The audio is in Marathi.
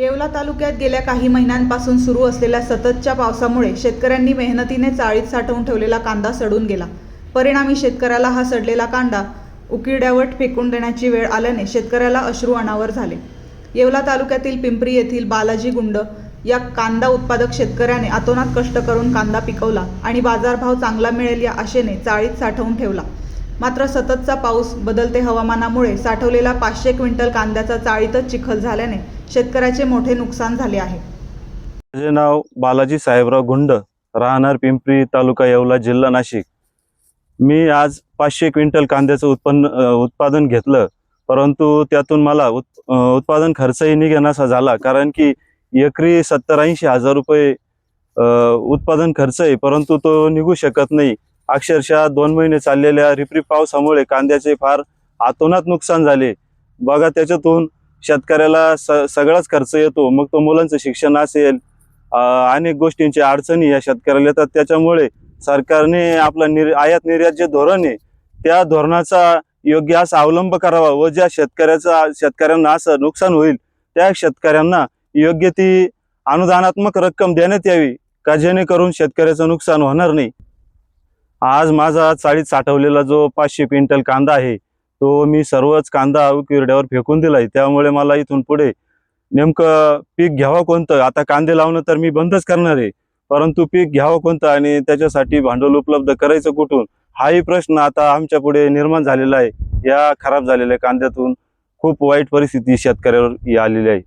येवला तालुक्यात गेल्या काही महिन्यांपासून सुरू असलेल्या सततच्या पावसामुळे शेतकऱ्यांनी मेहनतीने चाळीत साठवून ठेवलेला कांदा सडून गेला. परिणामी शेतकऱ्याला हा सडलेला कांदा उकिड्यावट फेकून देण्याची वेळ आल्याने शेतकऱ्याला अश्रू अनावर झाले. येवला तालुक्यातील पिंपरी येथील बालाजी गुंड या कांदा उत्पादक शेतकऱ्याने अतोनात कष्ट करून कांदा पिकवला आणि बाजारभाव चांगला मिळेल या आशेने चाळीत साठवून ठेवला. मात्र सततचा पाऊस बदलते हवामानामुळे साठवलेला पाचशे क्विंटल कांद्याचा चाळीतच चिखल झाल्याने शेतकऱ्याचे मोठे नुकसान झाले आहे. माझे नाव बालाजी साहेबराव गुंड राहणार पिंपरी तालुका येवला जिल्हा नाशिक. मी आज पाचशे क्विंटल कांद्याचं उत्पन्न उत्पादन घेतलं परंतु त्यातून मला उत उत्पादन खर्चही निघेनासा झाला कारण की एकरी सत्तर ऐंशी हजार रुपये उत्पादन खर्च आहे परंतु तो निघू शकत नाही. अक्षरशः दोन महिने चाललेल्या रिपरी पावसामुळे कांद्याचे फार आतोनात नुकसान झाले. बघा त्याच्यातून शेतकऱ्याला स सगळाच खर्च येतो. मग तो मुलांचं शिक्षण असेल अनेक गोष्टींची अडचणी या शेतकऱ्याला येतात. त्याच्यामुळे सरकारने आपला निर आयात निर्यात जे धोरण आहे त्या धोरणाचा योग्य असा अवलंब करावा व ज्या शेतकऱ्याचा शेतकऱ्यांना असं नुकसान होईल त्या शेतकऱ्यांना योग्य ती अनुदानात्मक रक्कम देण्यात यावी का जेणेकरून शेतकऱ्याचं नुकसान होणार नाही. आज माझा चाळीत साठवलेला जो पाचशे क्विंटल कांदा आहे तो मी सर्वच कांदा किरड्यावर फेकून दिलाय. त्यामुळे मला इथून पुढे नेमकं पीक घ्यावं कोणतं? आता कांदे लावणं तर मी बंदच करणार आहे. परंतु पीक घ्यावं कोणतं आणि त्याच्यासाठी भांडवल उपलब्ध करायचं कुठून? हाही प्रश्न आता आमच्या पुढे निर्माण झालेला आहे. या खराब झालेल्या कांद्यातून खूप वाईट परिस्थिती शेतकऱ्यावर आलेली आहे.